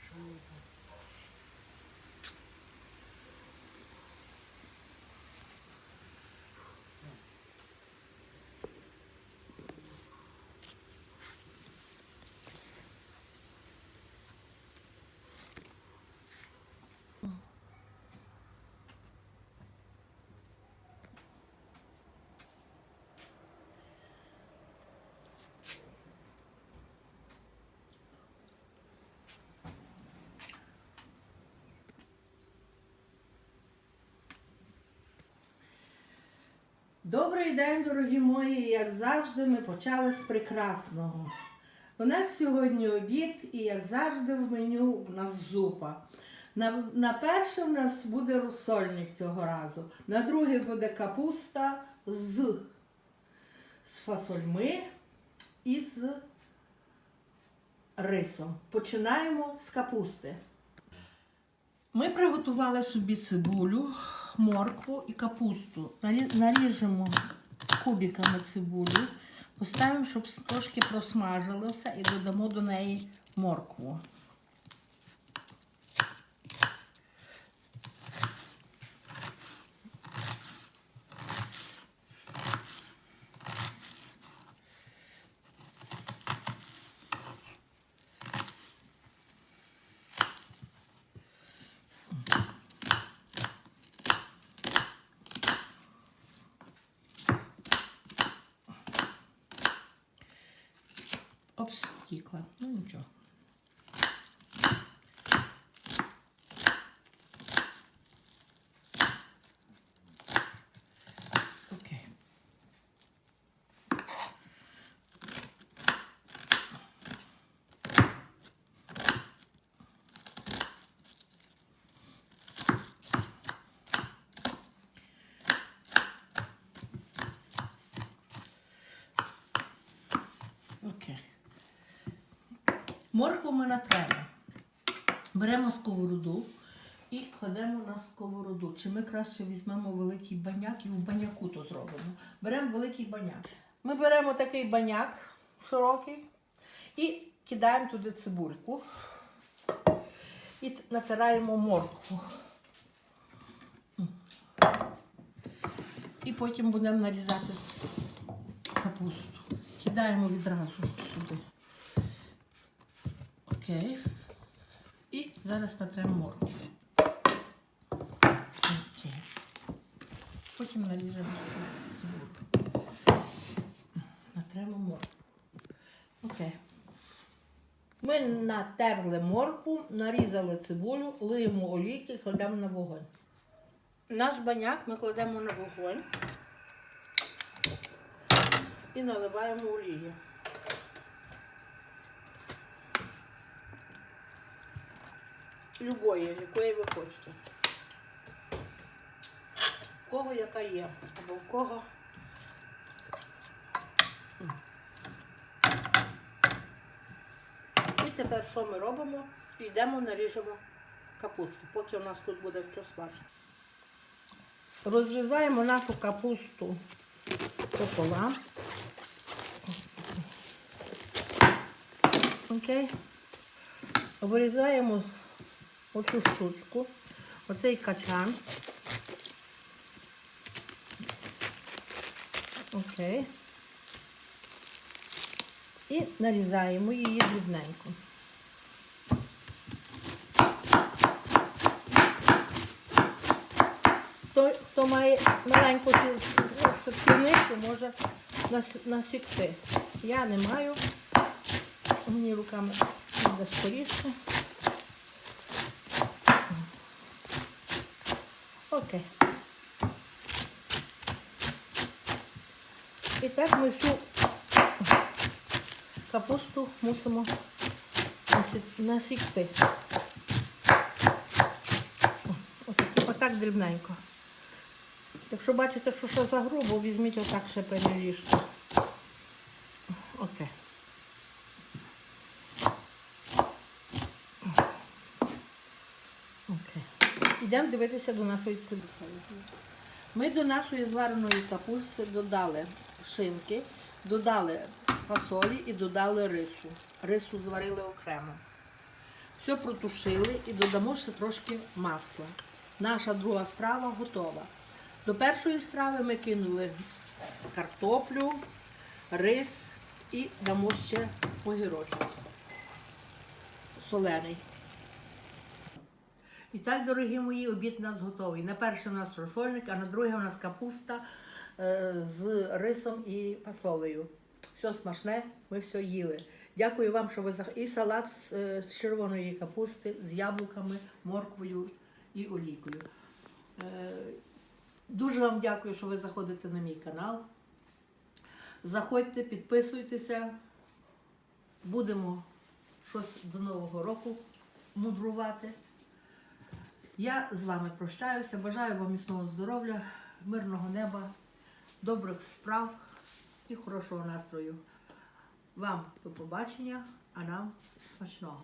十五 Добрий день, дорогі мої! Як завжди, ми почали з прекрасного. У нас сьогодні обід, і як завжди, в меню в нас зупа. На, на перше в нас буде розсольник цього разу. На друге буде капуста з, з фасольми і з рисом. Починаємо з капусти. Ми приготували собі цибулю, моркву і капусту. Нарі- Наріжемо кубиками цибулю, поставимо, щоб трошки просмажилося і додамо до неї моркву. Опс, втікла. Ну нічого. Окей. Окей. Моркву ми натремо. Беремо сковороду і кладемо на сковороду. Чи ми краще візьмемо великий баняк і в баняку то зробимо. Беремо великий баняк. Ми беремо такий баняк широкий і кидаємо туди цибульку і натираємо моркву. І потім будемо нарізати капусту. Кидаємо відразу. Окей. І зараз натремо моркву. Окей. Потім наріжемо цибулю. Натремо моркву. Окей. Ми натерли моркву, нарізали цибулю, лиємо олійки, кладемо на вогонь. Наш баняк ми кладемо на вогонь і наливаємо олію. Любої, якої ви хочете. В кого яка є, або в кого. І тепер що ми робимо? Йдемо, наріжемо капусту, поки у нас тут буде все смажено. Розрізаємо нашу капусту пополам. Окей. Вирізаємо оцю штучку, оцей качан. Окей. І нарізаємо її дрібненько. Хто, хто має маленьку шатківницю, може насікти. Я не маю. Мені руками буде скоріше. Окей. І так ми всю капусту мусимо насікти. Отак, дрібненько. Якщо бачите, що ще за грубо, візьміть отак ще переріжте. Окей. Окей. Йдемо дивитися до нашої цибулі. Ми до нашої звареної капусти додали шинки, додали фасолі і додали рису. Рису зварили окремо. Все протушили і додамо ще трошки масла. Наша друга страва готова. До першої страви ми кинули картоплю, рис і дамо ще огірочок солений. І так, дорогі мої, обід у нас готовий. На перше у нас розсольник, а на друге у нас капуста е, з рисом і фасолею. Все смачне, ми все їли. Дякую вам, що ви зах... і салат з, е, червоної капусти, з яблуками, морквою і олійкою. Е, Дуже вам дякую, що ви заходите на мій канал. Заходьте, підписуйтеся. Будемо щось до Нового року мудрувати. Я з вами прощаюся. Бажаю вам міцного здоров'я, мирного неба, добрих справ і хорошого настрою. Вам до побачення, а нам смачного.